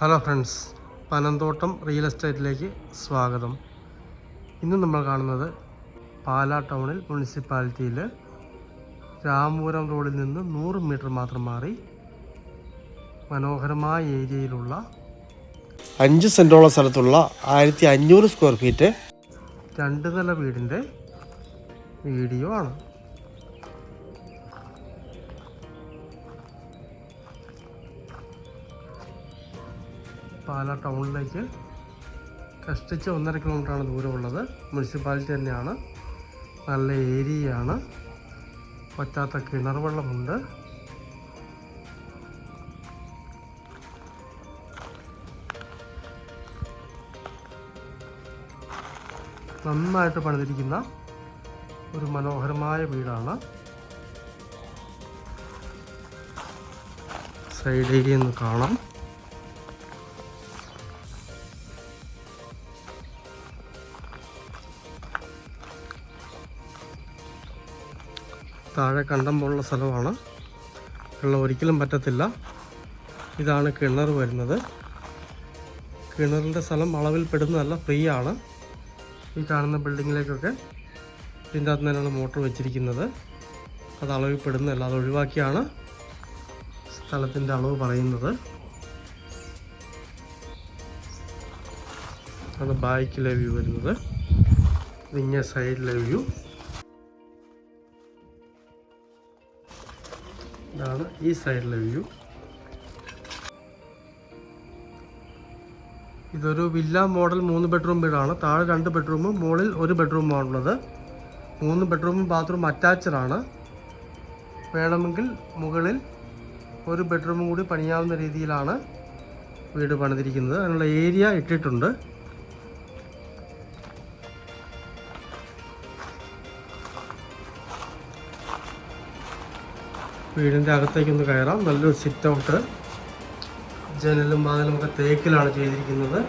Hello friends Panamthottam real എസ്റ്റേറ്റിലേക്ക് സ്വാഗതം. ഇന്ന് നമ്മൾ കാണുന്നത് പാലാ ടൗണിൽ മുനിസിപ്പാലിറ്റിയിൽ രാമപുരം റോഡിൽ നിന്ന് നൂറ് മീറ്റർ മാത്രം മാറി മനോഹരമായ ഏരിയയിലുള്ള അഞ്ച് സെന്റോളം സ്ഥലത്തുള്ള ആയിരത്തി അഞ്ഞൂറ് സ്ക്വയർ ഫീറ്റ് രണ്ട് നില വീടിന്റെ വീഡിയോ ആണ്. പാലാ ടൗണിലേക്ക് കഷ്ടിച്ച് ഒന്നര കിലോമീറ്ററാണ് ദൂരമുള്ളത്. മുനിസിപ്പാലിറ്റി തന്നെയാണ്. നല്ല ഏരിയയാണ്. പറ്റാത്ത കിണർ വെള്ളമുണ്ട് നന്നായിട്ട് പണിതിരിക്കുന്ന ഒരു മനോഹരമായ വീടാണ്. സൈഡ് ഏരിയ ഒന്ന് കാണാം. താഴെ കണ്ടം പോലുള്ള സ്ഥലമാണ്. വെള്ളം ഒരിക്കലും പറ്റത്തില്ല. ഇതാണ് കിണർ വരുന്നത്. കിണറിന്റെ സ്ഥലം അളവിൽ പെടുന്നതല്ല ഫ്രീ ആണ് ഈ കാണുന്ന ബിൽഡിങ്ങിലേക്കൊക്കെ ഇതിന്റെ അകത്ത് തന്നെയാണ് മോട്ടർ വെച്ചിരിക്കുന്നത്. അത് അളവിൽ പെടുന്നതല്ല അത് ഒഴിവാക്കിയാണ് സ്ഥലത്തിന്റെ അളവ് പറയുന്നത്. അത് ബാക്കിലെ വ്യൂ വരുന്നത്. ഇങ്ങനെ സൈഡിലെ വ്യൂ. ഇതാണ് ഈ സൈഡിലെ വ്യൂ ഇതൊരു വില്ല മോഡൽ മൂന്ന് ബെഡ്റൂം വീടാണ്. താഴെ രണ്ട് ബെഡ്റൂമും മുകളിൽ ഒരു ബെഡ്റൂമാണുള്ളത് മൂന്ന് ബെഡ്റൂമും ബാത്റൂം അറ്റാച്ച്ഡ് ആണ്. വേണമെങ്കിൽ മുകളിൽ ഒരു ബെഡ്റൂമും കൂടി പണിയാവുന്ന രീതിയിലാണ് വീട് പണിതിരിക്കുന്നത്. അതിനുള്ള ഏരിയ ഇട്ടിട്ടുണ്ട്. വീടിന്റെ അകത്തേക്കൊന്ന് കയറാം. നല്ലൊരു സിറ്റ് ഔട്ട് ജനലും വാതിലും ഒക്കെ തേക്കിലാണ് ചെയ്തിരിക്കുന്നത്.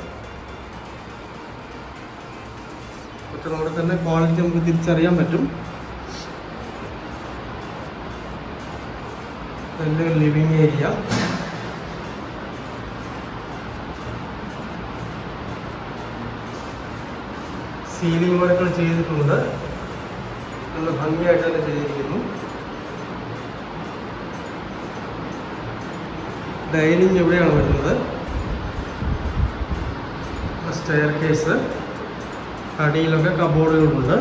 അവിടെ തന്നെ ക്വാളിറ്റി നമുക്ക് തിരിച്ചറിയാൻ പറ്റും. നല്ലൊരു ലിവിങ് ഏരിയ സീലിംഗ് വർക്കുകൾ ചെയ്തിട്ടുണ്ട്. നല്ല ഭംഗിയായിട്ട് തന്നെ ചെയ്തിരിക്കുന്നു. ഡൈനിങ് എവിടെയാണ് വരുന്നത്. സ്റ്റെയർ കേസ് അടിയിലൊക്കെ കബോർഡുകളുണ്ട്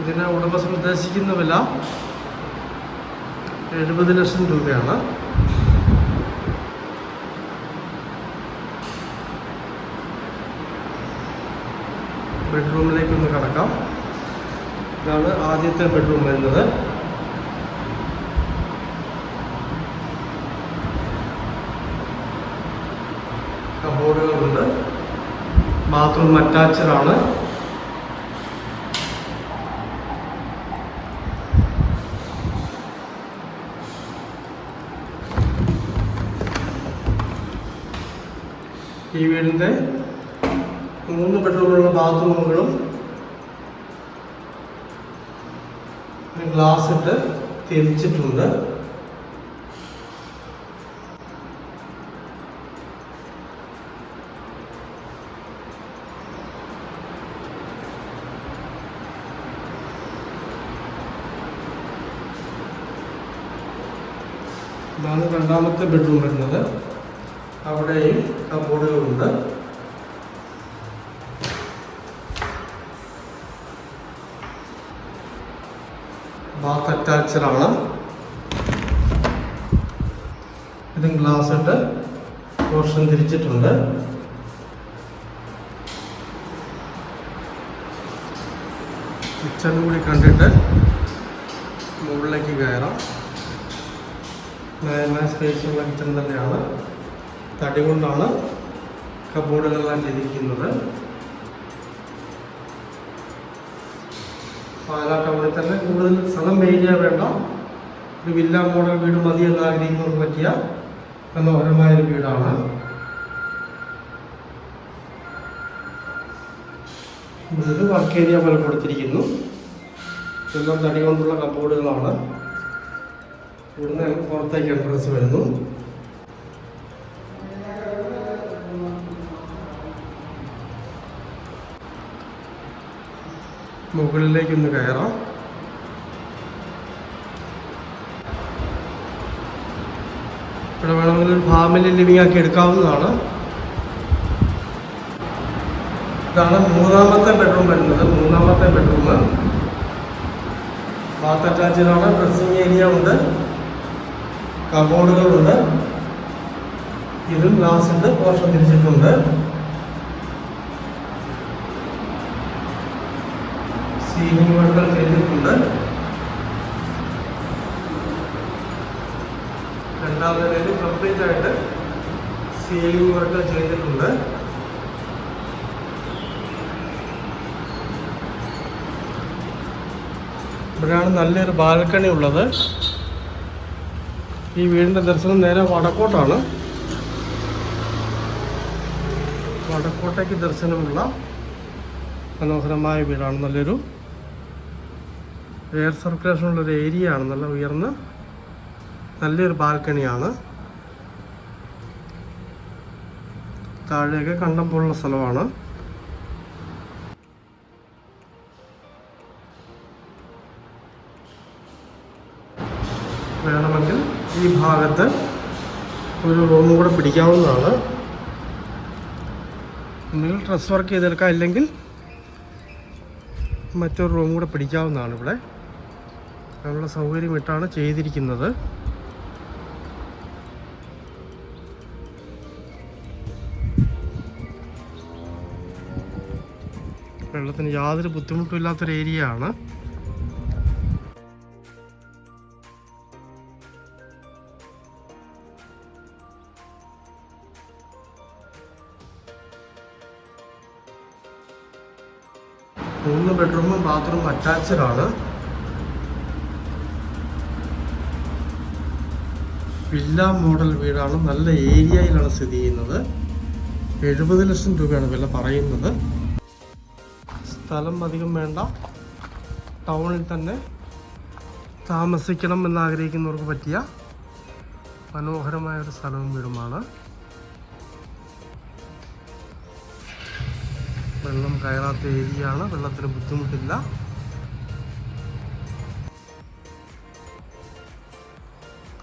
ഇതിന് ഉടമസ്ഥൻ ഉദ്ദേശിക്കുന്ന വില എഴുപത് ലക്ഷം രൂപയാണ്. ബെഡ്റൂമിലേക്ക് ഒന്ന് കടക്കാം. ഇതാണ് ആദ്യത്തെ ബെഡ്റൂം വരുന്നത്. കബോർഡുകളുണ്ട്. ബാത്റൂം അറ്റാച്ച്ഡ് ആണ്. ഈ വീടിന്റെ മൂന്ന് ബെഡ്റൂമുള്ള ബാത്റൂമുകളും ഗ്ലാസ് ഇട്ട് തിരിച്ചിട്ടുണ്ട്. ഇതാണ് രണ്ടാമത്തെ ബെഡ്റൂം വരുന്നത്. അവിടെയും കബോർഡുകളുണ്ട് ബാത്ത് അറ്റാച്ചഡ് ഇതും ഗ്ലാസ് ഇട്ട് പോർഷൻ തിരിച്ചിട്ടുണ്ട്. കിച്ചൺ കൂടി കണ്ടിട്ട് മുകളിലേക്ക് കയറാം. നയമായ സ്പേസുള്ള കിച്ചൺ തന്നെയാണ്. തടി കൊണ്ടാണ് കബോർഡുകളെല്ലാം ചെയ്തിരിക്കുന്നത്. പാലാ ടൗണിൽ തന്നെ കൂടുതൽ സ്ഥലം വേണ്ട. ഒരു വില്ല മോഡൽ വീട് മതി എന്ന് ആഗ്രഹിക്കുന്നവർക്ക് പറ്റിയ മനോഹരമായ ഒരു വീടാണ്. ഇതിൽ വർക്ക് ഏരിയ പോലെ കൊടുത്തിരിക്കുന്നു. എല്ലാം തടി കൊണ്ടുള്ള കബോർഡുകളാണ് ഇവിടുന്ന് പുറത്തേക്ക് എൻട്രൻസ് വരുന്നു. മുകളിലേക്കൊന്ന് കയറാം. ഇവിടെ വേണമെങ്കിൽ ഒരു ഫാമിലി ലിവിംഗ് ആക്കി എടുക്കാവുന്നതാണ്. ഇതാണ് മൂന്നാമത്തെ ബെഡ്റൂം വരുന്നത്. മൂന്നാമത്തെ ബെഡ്റൂം. ബാത്ത് അറ്റാച്ചിലാണ് ഡ്രസ്സിങ് ഏരിയ ഉണ്ട് കബോർഡുകളുണ്ട് ഇതും ഗ്ലാസ് ഉണ്ട് പോർഷൻ തിരിച്ചിട്ടുണ്ട്. സീലിംഗ് വർക്കുകൾ ചെയ്തിട്ടുണ്ട്. രണ്ടാമത്തെ നിലയിൽ കംപ്ലീറ്റ് ആയിട്ട് സീലിംഗ് വർക്ക് ചെയ്തിട്ടുണ്ട്. ഇവിടെയാണ് നല്ലൊരു ബാൽക്കണി ഉള്ളത്. ഈ വീടിന്റെ ദർശനം നേരെ വടക്കോട്ടാണ്. വടക്കോട്ടേക്ക് ദർശനമുള്ള മനോഹരമായ വീടാണ്. നല്ലൊരു എയർ സർക്കുലേഷൻ ഉള്ളൊരു ഏരിയ ആണ്. നല്ല ഉയർന്ന നല്ലൊരു ബാൽക്കണിയാണ് താഴെയൊക്കെ കണ്ടം പോലുള്ള സ്ഥലമാണ്. വേണമെങ്കിൽ ഈ ഭാഗത്ത് ഒരു റൂമും കൂടെ പിടിക്കാവുന്നതാണ്. ഒന്നുകിൽ ഡ്രസ് വർക്ക് ചെയ്തെടുക്കാം. ഇല്ലെങ്കിൽ മറ്റൊരു റൂം കൂടെ പിടിക്കാവുന്നതാണ് ഇവിടെ. അതിനുള്ള സൗകര്യം ഇട്ടാണ് ചെയ്തിരിക്കുന്നത്. വെള്ളത്തിന് യാതൊരു ബുദ്ധിമുട്ടും ഇല്ലാത്തൊരു ഏരിയ ആണ്. മൂന്ന് ബെഡ്റൂമും ബാത്റൂം അറ്റാച്ച്ഡ് ആണ്. വില്ല മോഡൽ വീടാണ് നല്ല ഏരിയയിലാണ് സ്ഥിതി ചെയ്യുന്നത്. എഴുപത് ലക്ഷം രൂപയാണ് വില പറയുന്നത്. സ്ഥലം അധികം വേണ്ട. ടൗണിൽ തന്നെ താമസിക്കണം എന്നാഗ്രഹിക്കുന്നവർക്ക് പറ്റിയ മനോഹരമായ ഒരു സ്ഥലവും വീടുമാണ്. വെള്ളം കയറാത്ത ഏരിയയാണ്. വെള്ളത്തിന് ബുദ്ധിമുട്ടില്ല.